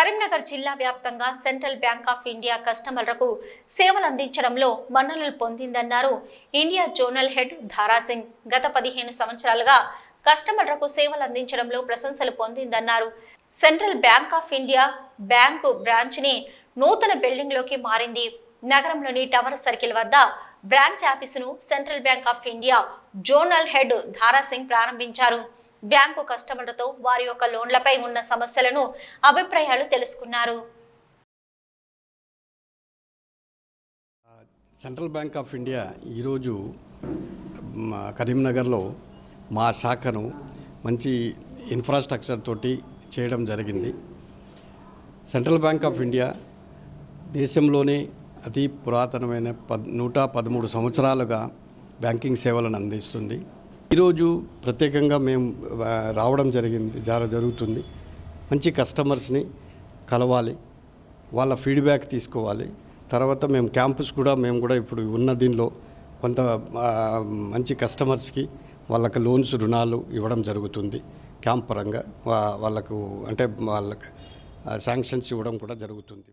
కరీంనగర్ జిల్లా వ్యాప్తంగా central bank of India కస్టమర్లకు సేవలు అందించడంలో మన్ననలు పొందిందన్నారు. ఇండియా జోనల్ హెడ్ ధారాసింగ్ గత పదిహేను సంవత్సరాలుగా కస్టమర్లకు సేవలు అందించడంలో ప్రశంసలు పొందిందన్నారు. Central bank of India bank బ్రాంచ్ని నూతన బిల్డింగ్లోకి మారింది. నగరంలోని టవర్ సర్కిల్ వద్ద branch ఆఫీసును central bank of India zonal head Dhara Singh ప్రారంభించారు. బ్యాంకు కస్టమర్లతో వారి యొక్క లోన్లపై ఉన్న సమస్యలను అభిప్రాయాలు తెలుసుకున్నారు. సెంట్రల్ బ్యాంక్ ఆఫ్ ఇండియా ఈరోజు కరీంనగర్లో మా శాఖను మంచి ఇన్ఫ్రాస్ట్రక్చర్ తోటి చేయడం జరిగింది. సెంట్రల్ బ్యాంక్ ఆఫ్ ఇండియా దేశంలోనే అతి పురాతనమైన పద్ నూట పదమూడు సంవత్సరాలుగా బ్యాంకింగ్ సేవలను అందిస్తుంది. ఈరోజు ప్రత్యేకంగా మేము రావడం జరిగింది జర జరుగుతుంది. మంచి కస్టమర్స్ని కలవాలి వాళ్ళ ఫీడ్బ్యాక్ తీసుకోవాలి. తర్వాత మేము క్యాంపస్ కూడా మేము కూడా ఇప్పుడు ఉన్న దీనిలో కొంత మంచి కస్టమర్స్కి వాళ్ళకి లోన్స్ రుణాలు ఇవ్వడం జరుగుతుంది. క్యాంప్ పరంగా వాళ్ళకు అంటే వాళ్ళకి శాంక్షన్స్ ఇవ్వడం కూడా జరుగుతుంది.